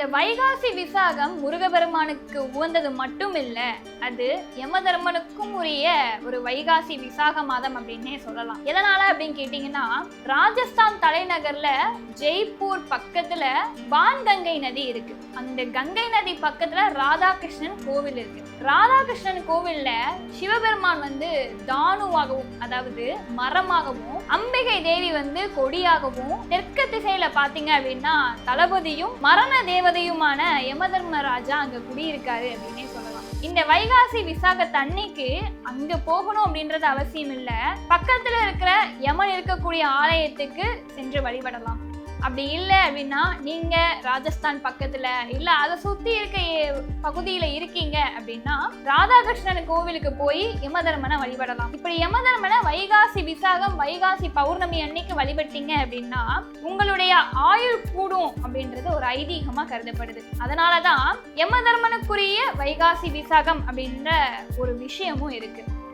இந்த வைகாசி விசாகம் முருகபெருமானுக்கு உகந்தது மட்டும் இல்ல அது யமதர்மனுக்கும் உரிய ஒரு வைகாசி விசாக மாதம் அப்படின்னே சொல்லலாம். எதனால அப்படின்னு கேட்டீங்கன்னா ராஜஸ்தான் தலைநகர்ல ஜெய்ப்பூர் பக்கத்துல பான்கங்கை நதி இருக்கு. அந்த கங்கை நதி பக்கத்துல ராதாகிருஷ்ணன் கோவில் இருக்கு. ராதாகிருஷ்ணன் கோவில்ல சிவபெருமான் வந்து தானுவாகவும் அதாவது மரமாகவும் அம்பிகை தேவி வந்து கொடியாகவும் தெற்கு திசையில பாத்தீங்க அப்படின்னா தளபதியும் மரண தேவதையுமான யமதர்மராஜா அங்க குடியிருக்காரு அப்படின்னே சொல்லலாம். இந்த வைகாசி விசாக தண்ணிக்கு அங்க போகணும் அப்படின்றது அவசியம் இல்ல பக்கத்துல இருக்கிற யமன் இருக்கக்கூடிய ஆலயத்துக்கு சென்று வழிபடலாம். அப்படி இல்லை அப்படின்னா நீங்க ராஜஸ்தான் பக்கத்துல இல்ல அதை சுத்தி இருக்க பகுதியில் பகுதியில இருக்கீங்க அப்படின்னா ராதாகிருஷ்ணன் கோவிலுக்கு போய் யமதர்மனை வழிபடலாம். இப்படி யமதர்மனை வைகாசி விசாகம் வைகாசி பௌர்ணமி அன்னைக்கு வழிபட்டீங்க அப்படின்னா உங்களுடைய ஆயுள் கூடும் அப்படின்றது ஒரு ஐதீகமா கருதப்படுது. அதனாலதான் யமதர்மனுக்குரிய வைகாசி விசாகம் அப்படின்ற ஒரு விஷயமும் இருக்கு.